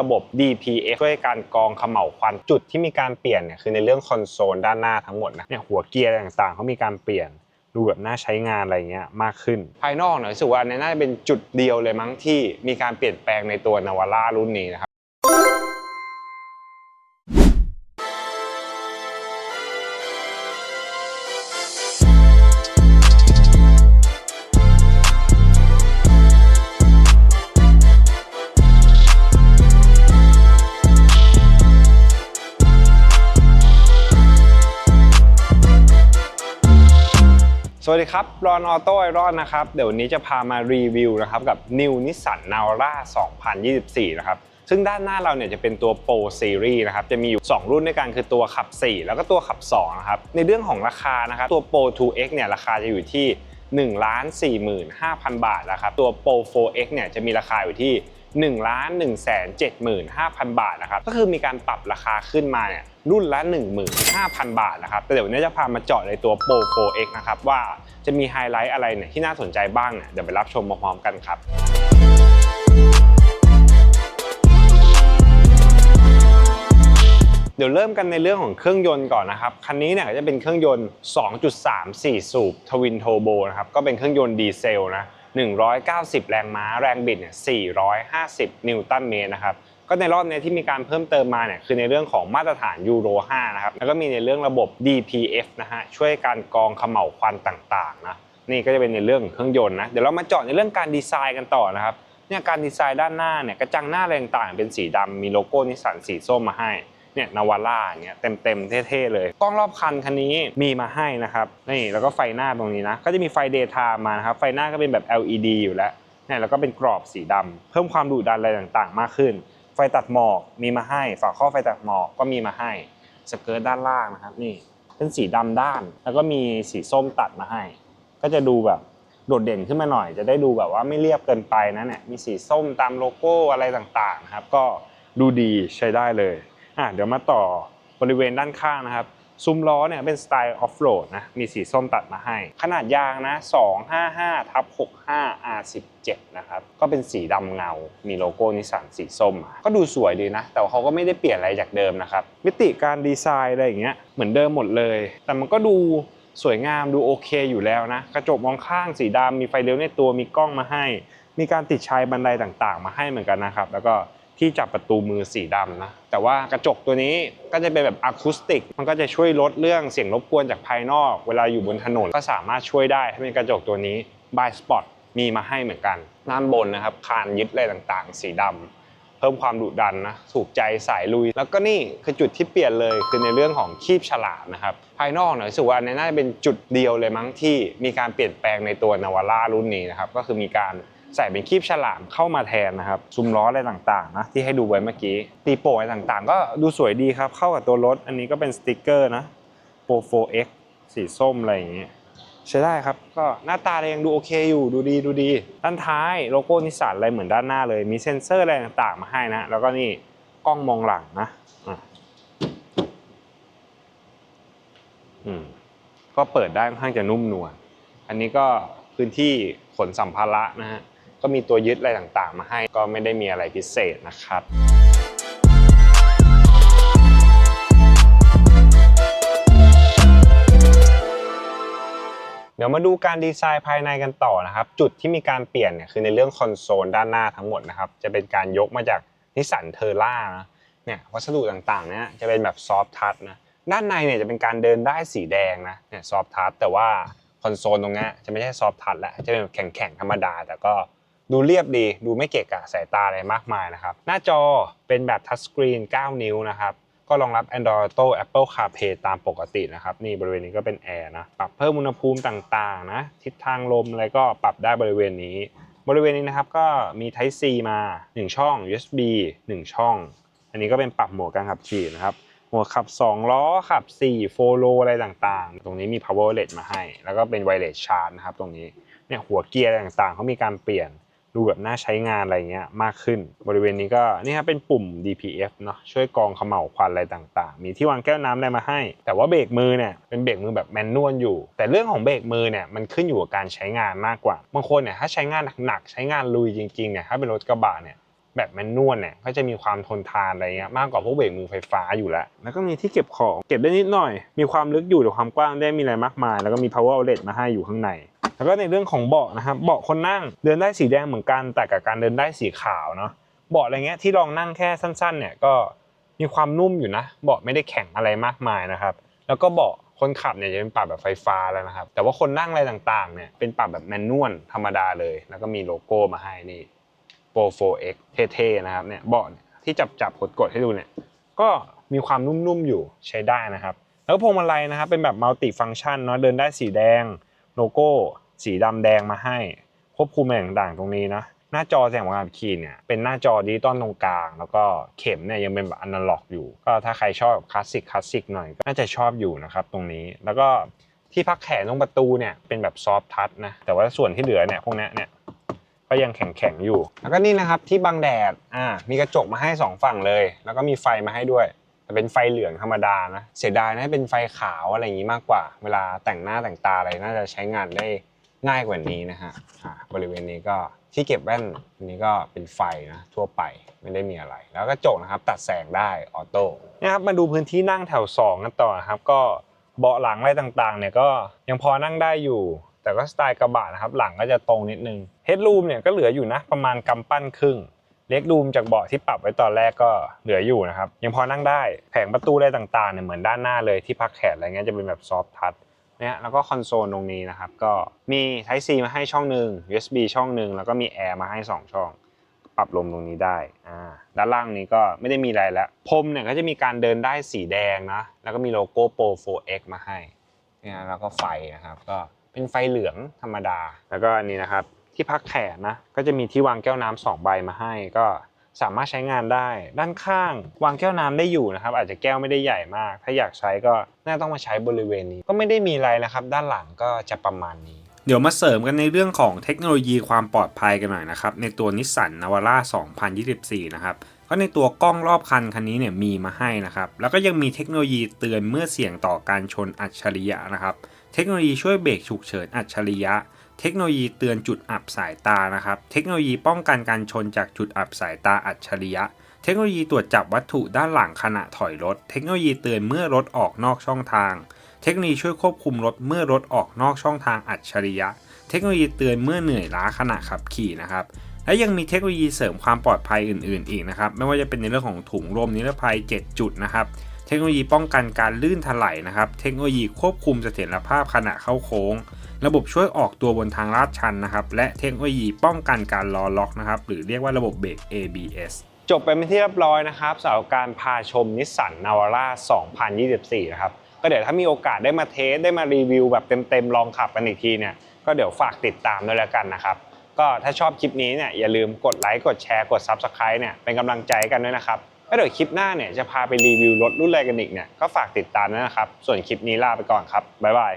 ระบบ DPF ช่วยการกรองเขม่าวควันจุดที่มีการเปลี่ยนเนี่ยคือในเรื่องคอนโซลด้านหน้าทั้งหมดนะเนี่ยหัวเกียร์ต่างๆเขามีการเปลี่ยนดูแบบน่าใช้งานอะไรเงี้ยมากขึ้น ภายนอกเนี่ยรู้สึกว่าอันนี้น่าจะเป็นจุดเดียวเลยมั้งที่มีการเปลี่ยนแปลงในตัวนาวาร่ารุ่นนี้นะครับ สวัสดีครับ รอนออโต้ไอรอนนะครับ เดี๋ยววันนี้จะพามารีวิวนะครับกับ New Nissan Navara 2024 นะครับ ซึ่งด้านหน้าเราเนี่ยจะเป็นตัว Pro Series นะครับ จะมีอยู่ 2 รุ่นด้วยกันคือตัวขับ 4 แล้วก็ตัวขับ 2 นะครับ ในเรื่องของราคานะครับ ตัว Pro 2X เนี่ยราคาจะอยู่ที่ 1 4 5 0 0 0 บาทนะครับ ตัว Pro 4X เนี่ยจะมีราคาอยู่ที่ 1 1 7 5 0 0 0 บาทนะครับ ก็คือมีการปรับราคาขึ้นมาเนี่ย รุ่นละ 15,000 บาทนะครับ แต่เดี๋ยววันนี้จะพามาเจาะในตัว Pro 4X นะครับว่าจะมีไฮไลท์อะไรเนี่ยที่น่าสนใจบ้างเนี่ยเดี๋ยวไปรับชมพร้อมๆกันครับเดี๋ยวเริ่มกันในเรื่องของเครื่องยนต์ก่อนนะครับ คันนี้เนี่ยจะเป็นเครื่องยนต์ 2.34 สูบทวินโทโบนะครับ ก็เป็นเครื่องยนต์ดีเซลนะ 190 แรงม้า แรงบิดเนี่ย 450 นิวตันเมตรนะครับ ก็ในรอบนี้ที่มีการเพิ่มเติมมาเนี่ยคือในเรื่องของมาตรฐานยูโร5นะครับแล้วก็มีในเรื่องระบบ DPF นะฮะช่วยการกรองเขม่าวควันต่างๆนะนี่ก็จะเป็นในเรื่องเครื่องยนต์นะเดี๋ยวเรามาเจาะในเรื่องการดีไซน์กันต่อนะครับเนี่ยการดีไซน์ด้านหน้าเนี่ยกระจังหน้าอะไรต่างๆเป็นสีดำมีโลโก้นิสสันสีส้มมาให้เนี่ยนาวาร่าเนี่ยเต็มๆเท่ๆเลยกล้องรอบคันคันนี้มีมาให้นะครับนี่แล้วก็ไฟหน้าตรงนี้นะก็จะมีไฟเดย์ไทม์มานะครับไฟหน้าก็เป็นแบบ LED อยู่แล้วเนี่ยแล้วก็เป็นกรอบสีดำเพิ่มความดุดันอะไรต่างๆ มากขึ้น ไฟตัดหมอกมีมาให้ ฝาข้อไฟตัดหมอกก็มีมาให้สเกิร์ตด้านล่างนะครับนี่เป็นสีดำด้าน แล้วก็มีสีส้มตัดมาให้ ก็จะดูแบบโดดเด่นขึ้นมาหน่อย จะได้ดูแบบว่าไม่เรียบเกินไปนะเนี่ยมีสีส้มตามโลโก้อะไรต่างๆนะครับ ก็ดูดีใช้ได้เลยอะเดี๋ยวมาต่อบริเวณด้านข้างนะครับ ซุ้มล้อเนี่ยเป็นสไตล์ออฟโรดนะ มีสีส้มตัดมาให้ ขนาดยางนะ 255ทับ65 R17 นะครับ ก็เป็นสีดำเงา มีโลโก้นิสสันสีส้ม ก็ดูสวยดีนะ แต่ว่าเขาก็ไม่ได้เปลี่ยนอะไรจากเดิมนะครับ มิติการดีไซน์อะไรอย่างเงี้ย เหมือนเดิมหมดเลย แต่มันก็ดูสวยงามดูโอเคอยู่แล้วนะ กระจกมองข้างสีดำมีไฟเลี้ยวในตัว มีกล้องมาให้ มีการติดชายบันไดต่างๆ มาให้เหมือนกันนะครับ แล้วก็ ที่จับประตูมือสีดำนะ แต่ว่ากระจกตัวนี้ก็จะเป็นแบบอะคูสติก มันก็จะช่วยลดเรื่องเสียงรบกวนจากภายนอก เวลาอยู่บนถนนก็สามารถช่วยได้ให้เป็นกระจกตัวนี้บายสปอตมีมาให้เหมือนกันด้านบนนะครับ คานยึดอะไรต่างๆ สีดำเพิ่มความดุดันนะถูกใจสายลุย แล้วก็นี่คือจุดที่เปลี่ยนเลยคือในเรื่องของคีบฉลามนะครับ ภายนอกเนี่ยรู้สึกว่าอันนี้น่าจะเป็นจุดเดียวเลยมั้งที่มีการเปลี่ยนแปลงในตัวนาวาร่ารุ่นนี้นะครับก็คือมีการ ใส่เป็นคีบฉลามเข้ามาแทนนะครับซุ้มล้ออะไรต่างๆนะที่ให้ดูไว้เมื่อกี้ ตีโป่งอะไรต่างๆ ก็ดูสวยดีครับเข้ากับตัวรถ อันนี้ก็เป็นสติกเกอร์นะ Pro 4X สีส้มอะไรอย่างเงี้ยใช้ได้ครับก็หน้าตายังดูโอเคอยู่ดูดีดูดี ด้านท้ายโลโก้นิสสันอะไรเหมือนด้านหน้าเลย มีเซ็นเซอร์อะไรต่างๆมาให้นะ แล้วก็นี่กล้องมองหลังนะอะอืมก็เปิดได้ค่อนข้างจะนุ่มนวลอันนี้ก็พื้นที่ขนสัมภาระนะฮะ ก็มีตัวยึดอะไรต่างๆ มาให้ก็ไม่ได้มีอะไรพิเศษนะครับเดี๋ยวมาดูการดีไซน์ภายในกันต่อนะครับ จุดที่มีการเปลี่ยนเนี่ยคือในเรื่องคอนโซลด้านหน้าทั้งหมดนะครับ จะเป็นการยกมาจากนิสสันเทอร่านะเนี่ยวัสดุต่างๆเนี่ยจะเป็นแบบซอฟท์ทัชนะด้านในเนี่ยจะเป็นการเดินได้สีแดงนะเนี่ยซอฟท์ทัชแต่ว่าคอนโซลตรงนี้จะไม่ใช่ซอฟท์ทัชแล้วจะเป็นแบบแข็งๆธรรมดา แต่ก็ ดูเรียบดีดูไม่เกะกะสายตาอะไรมากมายนะครับ หน้าจอเป็นแบบทัชสกรีน 9 นิ้วนะครับ ก็รองรับ Android Auto Apple CarPlay ตามปกตินะครับ นี่บริเวณนี้ก็เป็นแอร์นะ ปรับเพิ่มอุณหภูมิต่างๆนะทิศทางลมอะไรก็ปรับได้บริเวณนี้ บริเวณนี้นะครับก็มี Type C มา 1 ช่อง USB 1 ช่อง อันนี้ก็เป็นปรับโหมดการขับขี่นะครับโหมดขับ 2 ล้อขับ4โฟโลอะไรต่างๆ ตรงนี้มี power outlet มาให้ แล้วก็เป็น wireless charge นะครับตรงนี้เนี่ยหัวเกียร์อะไรต่างๆเขามีการเปลี่ยน ดูแบบน่าใช้งานอะไรเงี้ยมากขึ้น บริเวณนี้ก็นี่ครับเป็นปุ่ม DPF เนาะช่วยกองขม่าวควันอะไรต่างๆ มีที่วางแก้วน้ำอะไรมาให้ แต่ว่าเบรกมือเนี่ยเป็นเบรกมือแบบแมนนวลอยู่ แต่เรื่องของเบรกมือเนี่ยมันขึ้นอยู่กับการใช้งานมากกว่าบางคนเนี่ยถ้าใช้งานหนักๆใช้งานลุยจริงๆเนี่ยถ้าเป็นรถกระบะเนี่ยแบบแมนนวลเนี่ยก็จะมีความทนทานอะไรเงี้ยมากกว่าพวกเบรกมือไฟฟ้าอยู่แล้ว แล้วก็มีที่เก็บของเก็บได้นิดหน่อย มีความลึกอยู่แต่ความกว้างได้มีอะไรมากมาย แล้วก็มี power outlet มาให้อยู่ข้างใน แล้วก็ในเรื่องของเบาะนะครับเบาะคนนั่งเดินได้สีแดงเหมือนกัน แต่กับการเดินได้สีขาวเนาะเบาะอะไรเงี้ยที่ลองนั่งแค่สั้น ๆ เนี่ยก็มีความนุ่มอยู่นะ เบาะไม่ได้แข็งอะไรมากมายนะครับ แล้วก็เบาะคนขับเนี่ยจะเป็นปรับแบบไฟฟ้าแล้วนะครับ แต่ว่าคนนั่งอะไรต่างๆเนี่ยเป็นปรับแบบแมนนวลธรรมดาเลย แล้วก็มีโลโก้มาให้นี่ Pro 4X เท่ๆนะครับเนี่ยเบาะที่จับจับกดกดๆให้ดูเนี่ยก็มีความนุ่มๆอยู่ใช้ได้นะครับ แล้วก็พวงมาลัยนะครับเป็นแบบมัลติฟัง c t ชันเนาะเดินได้สีแดงโลโก้ สีดำแดงมาให้ควบคุมอะไรต่างๆตรงนี้นะหน้าจอแสดงการขับขี่เนี่ยเป็นหน้าจอดิจิตอลตรงกลาง แล้วก็เข็มเนี่ยยังเป็นแบบอนาล็อกอยู่ ก็ถ้าใครชอบคลาสสิกคลาสสิกหน่อยก็น่าจะชอบอยู่นะครับตรงนี้แล้วก็ที่พักแขนตรงประตูเนี่ยเป็นแบบซอฟทัชนะแต่ว่าส่วนที่เหลือเนี่ยพวกนี้เนี่ยก็ยังแข็งๆอยู่ แล้วก็นี่นะครับที่บังแดดอ่ามีกระจกมาให้ 2 ฝั่งเลย แล้วก็มีไฟมาให้ด้วยแต่เป็นไฟเหลืองธรรมดานะเสียดายนะเป็นไฟขาวอะไรอย่างนี้มากกว่า เวลาแต่งหน้าแต่งตาอะไรน่าจะใช้งานได้ ง่ายกว่านี้นะฮะอ่าบริเวณนี้ก็ที่เก็บแว่นอันนี้ก็เป็นไฟนะทั่วไปไม่ได้มีอะไร แล้วก็จกนะครับตัดแสงได้ออโต้เนี่ยครับมาดูพื้นที่นั่งแถวสองกันต่อครับก็เบาะหลังอะไรต่างๆเนี่ยก็ยังพอนั่งได้อยู่ แต่ก็สไตล์กระบะนะครับหลังก็จะตรงนิดนึงเฮดรูมเนี่ยก็เหลืออยู่นะประมาณกำปั้นครึ่งเล็กรูมจากเบาะที่ปรับไว้ตอนแรกก็เหลืออยู่นะครับยังพอนั่งได้แผงประตูอะไรต่างๆเนี่ยเหมือนด้านหน้าเลยที่พักแขนอะไรเงี้ยจะเป็นแบบซอฟท์ทัช เนี่ยแล้วก็คอนโซลตรงนี้นะครับ ก็มี Type C มาให้ช่องหนึ่ง USB ช่องหนึ่งแล้วก็มีแอร์มาให้สองช่อง ปรับลมตรงนี้ได้อ่าด้านล่างนี้ก็ไม่ได้มีอะไรแล้วพรมเนี่ยก็จะมีการเดินได้สีแดงนะ แล้วก็มีโลโก้ Pro 4X มาให้เนี่ยแล้วก็ไฟนะครับ ก็เป็นไฟเหลืองธรรมดา แล้วก็อันนี้นะครับที่พักแขนนะก็จะมีที่วางแก้วน้ำสองใบมาให้ก็ สามารถใช้งานได้ ด้านข้าง วางแก้วน้ำได้อยู่นะครับ อาจจะแก้วไม่ได้ใหญ่มาก ถ้าอยากใช้ก็น่าต้องมาใช้บริเวณนี้ ก็ไม่ได้มีอะไรนะครับ ด้านหลังก็จะประมาณนี้เดี๋ยวมาเสริมกันในเรื่องของเทคโนโลยีความปลอดภัยกันหน่อยนะครับ ในตัวนิสสันนาวาร่า2024 นะครับก็ในตัวกล้องรอบคันคันนี้เนี่ยมีมาให้นะครับ แล้วก็ยังมีเทคโนโลยีเตือนเมื่อเสี่ยงต่อการชนอัจฉริยะนะครับ เทคโนโลยีช่วยเบรกฉุกเฉินอัจฉริยะ เทคโนโลยีเตือนจุดอับสายตานะครับ เทคโนโลยีป้องกันการชนจากจุดอับสายตาอัจฉริยะ เทคโนโลยีตรวจจับวัตถุด้านหลังขณะถอยรถ เทคโนโลยีเตือนเมื่อรถออกนอกช่องทาง เทคโนโลยีช่วยควบคุมรถเมื่อรถออกนอกช่องทางอัจฉริยะ เทคโนโลยีเตือนเมื่อเหนื่อยล้าขณะขับขี่นะครับ และยังมีเทคโนโลยีเสริมความปลอดภัยอื่น ๆ อีกนะครับ ไม่ว่าจะเป็นในเรื่องของถุงลมนิรภัย 7 จุดนะครับ เทคโนโลยีป้องกันการลื่นถลายนะครับ เทคโนโลยีควบคุมเสถียรภาพขณะเข้าโค้ง ระบบช่วยออกตัวบนทางลาดชันนะครับ และเทคโนโลยีป้องกันการล้อล็อกนะครับ หรือเรียกว่าระบบเบรก ABS จบไปเป็นที่เรียบร้อยนะครับสำหรับการพาชมนิสสันนาวาร่า2024 นะครับ ก็เดี๋ยวถ้ามีโอกาสได้มาเทสได้มารีวิวแบบเต็มๆ ลองขับกันอีกทีเนี่ย ก็เดี๋ยวฝากติดตามด้วยแล้วกันนะครับ ก็ถ้าชอบคลิปนี้เนี่ยอย่าลืมกดไลค์กดแชร์กด Subscribe เนี่ยเป็นกำลังใจกันด้วยนะครับ แล้วเดี๋ยวคลิปหน้าเนี่ยจะพาไปรีวิวรถรุ่นอะไรกันอีกเนี่ยก็ฝากติดตามนะครับ ส่วนคลิปนี้ลาไปก่อนครับบ๊ายบาย